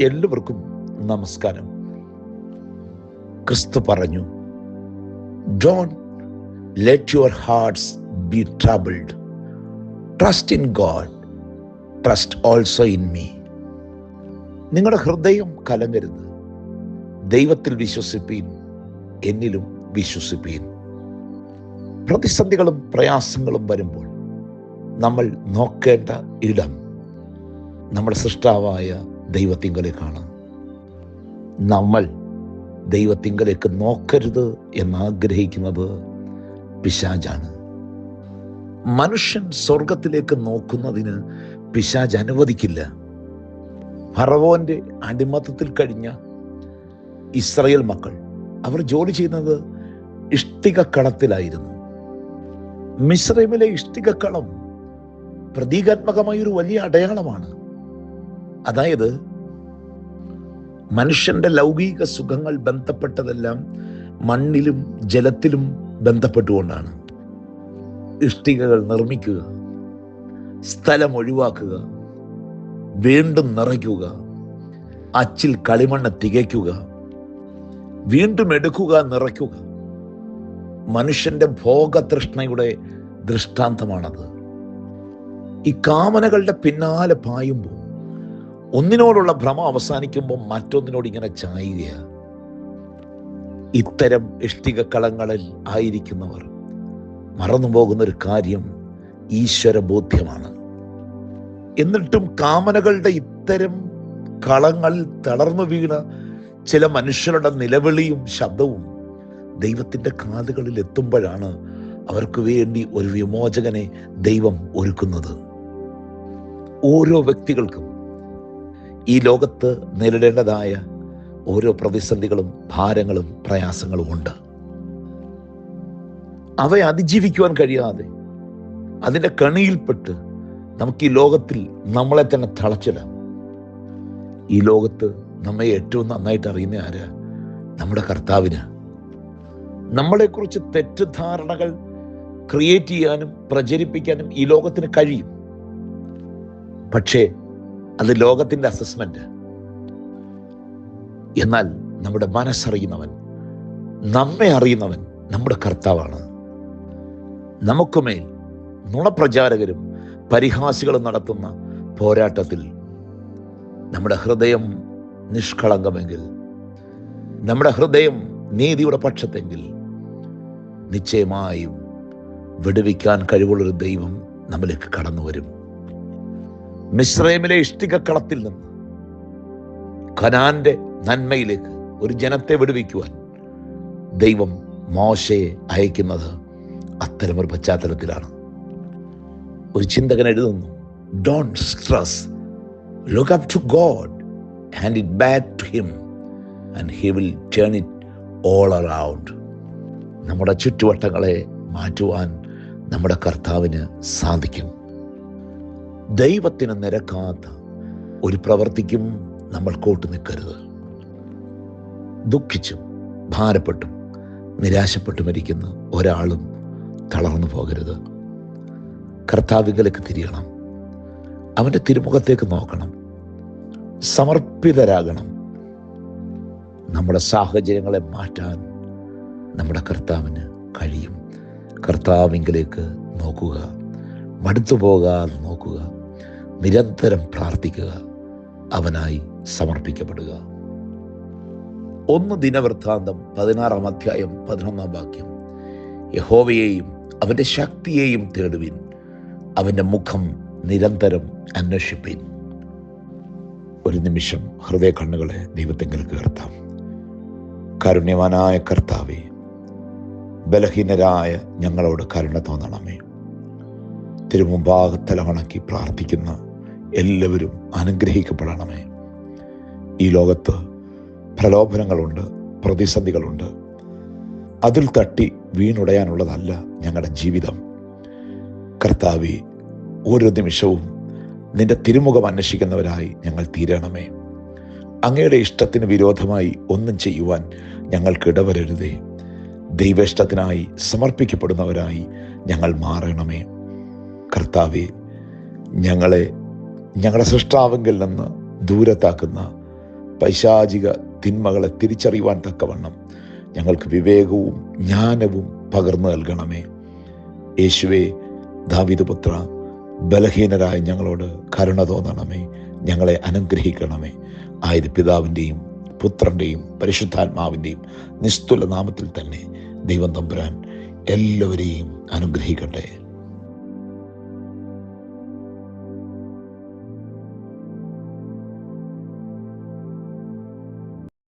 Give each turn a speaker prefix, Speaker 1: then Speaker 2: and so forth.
Speaker 1: എല്ലാവർക്കും നമസ്കാരം. ക്രിസ്തു പറഞ്ഞു don't let your hearts be troubled trust in God trust also in me നിങ്ങളുടെ ഹൃദയം കലങ്ങരുത്. ദൈവത്തിൽ വിശ്വസിപ്പീൻ എന്നിലും വിശ്വസിപ്പീൻ. പ്രതിസന്ധികളും പ്രയാസങ്ങളും വരുമ്പോൾ നമ്മൾ നോക്കേണ്ട ഇടം നമ്മുടെ സൃഷ്ടാവായ ദൈവത്തിങ്കലേക്കാണ് നമ്മൾ ദൈവത്തിങ്കലേക്ക് നോക്കരുത് എന്നാഗ്രഹിക്കുന്നത് പിശാജാണ് മനുഷ്യൻ സ്വർഗത്തിലേക്ക് നോക്കുന്നതിന് പിശാജ് അനുവദിക്കില്ല. ഫറവോന്റെ അടിമത്തത്തിൽ കഴിഞ്ഞ ഇസ്രയേൽ മക്കൾ അവർ ജോലി ചെയ്യുന്നത് ഇഷ്ടികക്കളത്തിലായിരുന്നു. മിശ്രമിലെ ഇഷ്ടികക്കളം പ്രതീകാത്മകമായ ഒരു വലിയ അടയാളമാണ്. അതായത് മനുഷ്യന്റെ ലൗകിക സുഖങ്ങൾ ബന്ധപ്പെട്ടതെല്ലാം മണ്ണിലും ജലത്തിലും ബന്ധപ്പെട്ടുകൊണ്ടാണ്. ഇഷ്ടികകൾ നിർമ്മിക്കുക സ്ഥലം ഒഴിവാക്കുക വീണ്ടും നിറയ്ക്കുക അച്ചിൽ കളിമണ്ണ് തികയ്ക്കുക വീണ്ടും എടുക്കുക നിറയ്ക്കുക. മനുഷ്യന്റെ ഭോഗതൃഷ്ണയുടെ ദൃഷ്ടാന്തമാണത്. ഈ കാമനകളുടെ പിന്നാലെ പായുമ്പോൾ ഒന്നിനോടുള്ള ഭ്രമം അവസാനിക്കുമ്പോൾ മറ്റൊന്നിനോട് ഇങ്ങനെ ചായുക ഇത്തരം ഇഷ്ടികക്കളങ്ങളിൽ ആയിരിക്കുന്നവർ മറന്നുപോകുന്ന ഒരു കാര്യം ഈശ്വര ബോധ്യമാണ് എന്നിട്ടും കാമനകളുടെ ഇത്തരം കളങ്ങൾ തളർന്നു വീണ ചില മനുഷ്യരുടെ നിലവിളിയും ശബ്ദവും ദൈവത്തിന്റെ കാതുകളിൽ എത്തുമ്പോഴാണ് അവർക്ക് വേണ്ടി ഒരു വിമോചകനെ ദൈവം ഒരുക്കുന്നത്. ഓരോ വ്യക്തികൾക്കും ഈ ലോകത്ത് നേരിടേണ്ടതായ ഓരോ പ്രതിസന്ധികളും ഭാരങ്ങളും പ്രയാസങ്ങളും ഉണ്ട്. അവയെ അതിജീവിക്കുവാൻ കഴിയാതെ അതിന്റെ കണിയിൽപ്പെട്ട് നമുക്ക് ഈ ലോകത്തിൽ നമ്മളെ തന്നെ തളച്ചിടാം. ഈ ലോകത്ത് നമ്മെ ഏറ്റവും നന്നായിട്ട് അറിയുന്ന ആര്? നമ്മുടെ കർത്താവിന്. നമ്മളെക്കുറിച്ച് തെറ്റിദ്ധാരണകൾ ക്രിയേറ്റ് ചെയ്യാനും പ്രചരിപ്പിക്കാനും ഈ ലോകത്തിന് കഴിയും. പക്ഷേ അത് ലോകത്തിന്റെ അസസ്മെന്റ് എന്നാൽ നമ്മുടെ മനസ്സറിയുന്നവൻ നമ്മെ അറിയുന്നവൻ നമ്മുടെ കർത്താവാണ്. നമുക്കുമേൽ നുണപ്രചാരകരും പരിഹാസികളും നടത്തുന്ന പോരാട്ടത്തിൽ നമ്മുടെ ഹൃദയം നിഷ്കളങ്കമെങ്കിൽ നമ്മുടെ ഹൃദയം നീതിയുടെ പക്ഷത്തെങ്കിൽ നിശ്ചയമായും വിടുവിക്കാൻ കഴിവുള്ളൊരു ദൈവം നമ്മിലേക്ക് കടന്നു വരും മിശ്രൈമിലെ ഇഷ്ടികക്കളത്തിൽ നിന്ന് ഖനാന്റെ നന്മയിലേക്ക് ഒരു ജനത്തെ വിടുവിക്കുവാൻ ദൈവം മോശയെ അയക്കുന്നത് അത്തരമൊരു പശ്ചാത്തലത്തിലാണ്. ഒരു ചിന്തകൻ എഴുതുന്നു don't stress look up to God hand it back to him and he will turn it all around നമ്മുടെ ചുറ്റുവട്ടങ്ങളെ മാറ്റുവാൻ നമ്മുടെ കർത്താവിന് സാധിക്കും. ദൈവത്തിന് നിരക്കാത്ത ഒരു പ്രവർത്തിക്കും നമ്മൾ കൂട്ടു നിൽക്കരുത്. ദുഃഖിച്ചും ഭാരപ്പെട്ടും നിരാശപ്പെട്ടും ഇരിക്കുന്ന ഒരാളും തളർന്നു പോകരുത്. കർത്താവികലേക്ക് തിരിയണം. അവന്റെ തിരുമുഖത്തേക്ക് നോക്കണം. സമർപ്പിതരാകണം. നമ്മുടെ സാഹചര്യങ്ങളെ മാറ്റാൻ നമ്മുടെ കർത്താവിന് കഴിയും. കർത്താവിങ്കിലേക്ക് നോക്കുക. മടുത്തു പോകാതെ നോക്കുക. നിരന്തരം പ്രാർത്ഥിക്കുക. അവനായി സമർപ്പിക്കപ്പെടുക. ഒന്ന് ദിനവൃത്താന്തം പതിനാറാം അധ്യായം പതിനൊന്നാം വാക്യം. യഹോവയെയും അവന്റെ ശക്തിയെയും തേടുവിൻ. അവന്റെ മുഖം നിരന്തരം അന്വേഷിപ്പിൻ. ഒരു നിമിഷം ഹൃദയ കണ്ണുകളെ ദൈവത്തെങ്കിൽ കീർത്താം. കാരുണ്യവാനായ കർത്താവെ ബലഹീനരായ ഞങ്ങളോട് കരുണ തോന്നണമേ. തിരുമുമ്പാകത്തലവണക്കി പ്രാർത്ഥിക്കുന്ന എല്ലാവരും അനുഗ്രഹിക്കപ്പെടണമേ. ഈ ലോകത്ത് പ്രലോഭനങ്ങളുണ്ട് പ്രതിസന്ധികളുണ്ട്. അതിൽ തട്ടി വീണുടയാനുള്ളതല്ല ഞങ്ങളുടെ ജീവിതം. കർത്താവി ഓരോ നിമിഷവും നിന്റെ തിരുമുഖം അന്വേഷിക്കുന്നവരായി ഞങ്ങൾ തീരണമേ. അങ്ങയുടെ ഇഷ്ടത്തിന് വിരോധമായി ഒന്നും ചെയ്യുവാൻ ഞങ്ങൾക്ക് ഇടവരരുതേ. ദൈവേഷ്ടത്തിനായി സമർപ്പിക്കപ്പെടുന്നവരായി ഞങ്ങൾ മാറണമേ. കർത്താവെ ഞങ്ങളെ ഞങ്ങളുടെ സൃഷ്ടാവെങ്കിൽ നിന്ന് ദൂരത്താക്കുന്ന പൈശാചിക തിന്മകളെ തിരിച്ചറിയുവാൻ തക്കവണ്ണം ഞങ്ങൾക്ക് വിവേകവും ജ്ഞാനവും പകർന്നു നൽകണമേ. യേശുവെ ദാവിദപുത്ര ബലഹീനരായ ഞങ്ങളോട് കരുണ തോന്നണമേ. ഞങ്ങളെ അനുഗ്രഹിക്കണമേ. ആയത് പിതാവിന്റെയും പുത്രന്റെയും പരിശുദ്ധാത്മാവിന്റെയും നിസ്തുല നാമത്തിൽ തന്നെ ദൈവം തമ്പുരാൻ എല്ലാവരെയും അനുഗ്രഹിക്കട്ടെ.